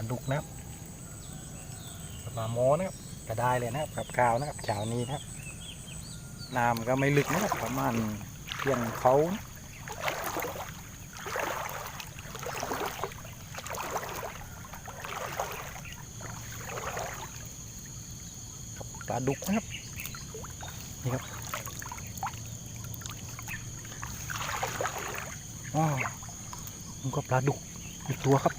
าดุกนะครับปลาโมนะครับก็ได้เลยนะครับกับข้าวนะครับเช้านี้นะครับน้ำก็ไม่ลึกนะครับประมาณเพียงเขาปลาดุกนะครับนี่ครับอ๋อมันก็ปลาดุกอีกตัวครับ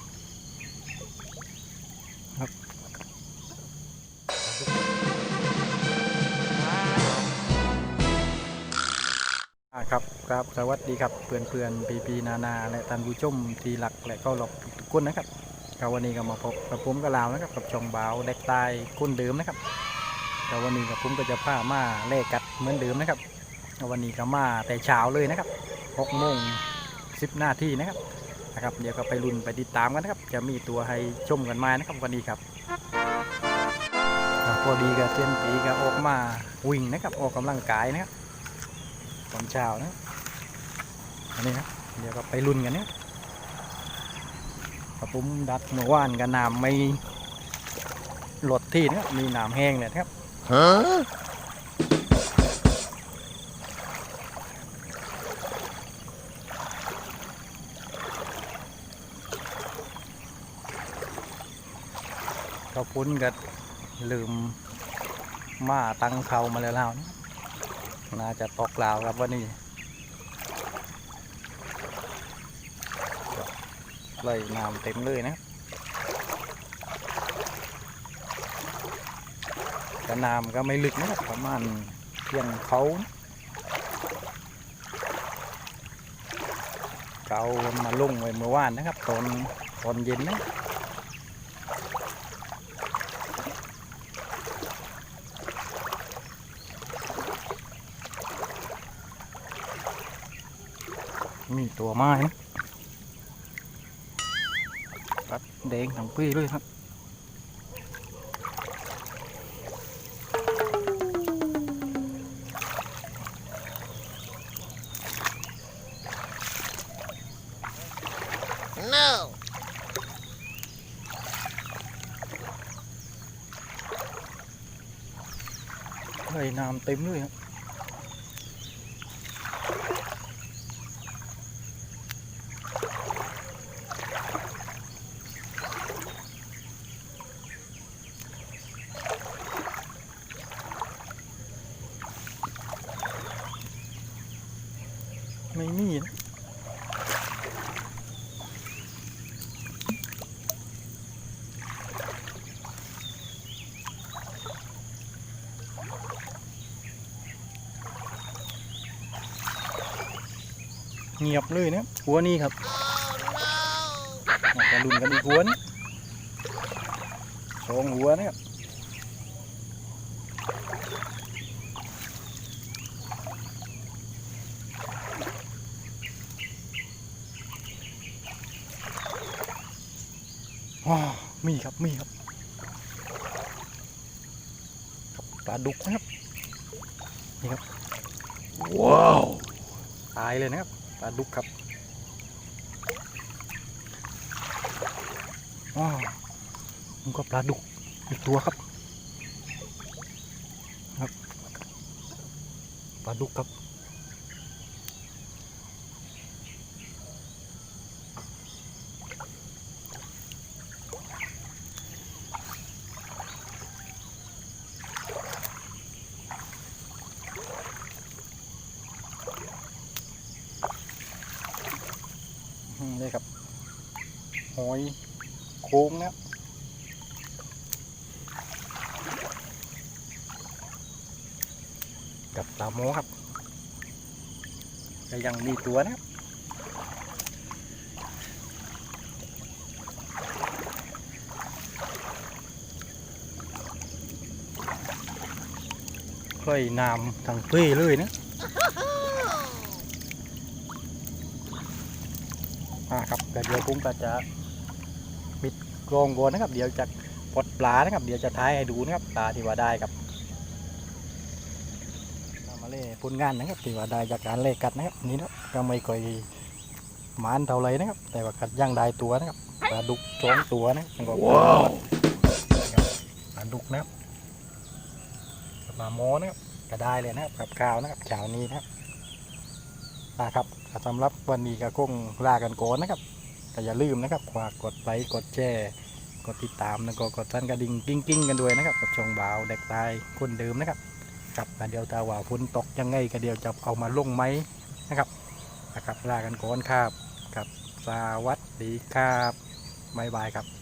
ครับสวัสดีครับเพื่อนเพื่อนปีปีนานาและท่านผู้ชมทีหลักและก็หลบทุกคนนะครับครับวันนี้ก็มาพบกับผมกับลาวนะครับกับช่องบ่าวเด็กตายคนเดิมนะครับครับวันนี้กับผมก็จะพามาแลกกัดเหมือนเดิมนะครับวันนี้ก็มาแต่เช้าเลยนะครับหกโมงสิบนาทีนะครับนะครับ เดี๋ยวก็ไปลุ้นไปติดตามกันนะครับ จะมีตัวให้ชมกันมานะครับวันนี้ครับพอดีกับเซียนปีก็ออกมาวิ่งนะครับออกกำลังกายนะครับตอนเช้านะ อันนี้นะเดี๋ยวก็ไปรุ่นกันเนี่ยกระปุ้มดัดเมื่อวานกับน้ำไม่หลดที่เนะครับมีน้ำแห้งเลยครับ Huh? กระปุ้นก็ลืมมาตั้งเขามาแล้วนะน่าจะตกลาวครับวันนี้ เลยน้ำเต็มเลยนะแต่น้ำก็ไม่ลึกนะครับประมาณเพียงเขาเกามาลงไว้เมื่อวานนะครับตอนตอนเย็นนะมีตัวไม้นะ แดงทั้งปีเลยครับ No. เฮ้ยน้ำเต็มเลยครับ เงียบเลยนะหัวนี้ครับ Oh มาลุ้นกันอีกหัวนะสองหัวนะครับมีครับ มีครับปลาดุกนะครับ นี่ครับ ว้าว ตายเลยนะครับ ปลาดุกครับอ๋อมันก็ปลาดุกอีกตัวครับ ครับ ปลาดุกครับ นี่ครับหอยโค้งนะครับกับปลาโมครับก็ยังมีตัวนะครับค่อยนำทางเป้เลยนะ อ่าครับเดี๋ยวผมก็จะปิดกรงก่อนนะครับ เดี๋ยวจะปลดปลานะครับ เดี๋ยวจะท้ายให้ดูนะครับปลาที่ว่าได้ครับมาเล่ผลงานนะครับที่ว่าได้จากการเล่กัดนะครับ นี่นะก็ไม่ค่อยมานเท่าไรนะครับ แต่ว่ากัดย่างได้ตัวนะครับปลาดุกสองตัวนะมันก็ว้าวปลาดุกนะครับปลาโมนะครับก็ได้เลยนะครับกับข้าวนะครับเช้านี้นะครับนะครับ สำหรับวันนี้ก็คงลากันก่อนนะครับก็อย่าลืมนะครับฝากกดไลค์กดแชร์กดติดตามแล้วก็กดสั่นกระดิ่งกิ้งกิ้งๆกันด้วยนะครับกับช่องบ่าวเด็กตายคนเดิมนะครับกับเดียวตาว่าฝนตกยังไงก็เดียวจะเอามาลงไหมนะครับนะครับลากันก่อนครับกับสวัสดีครับบ๊ายบายครับ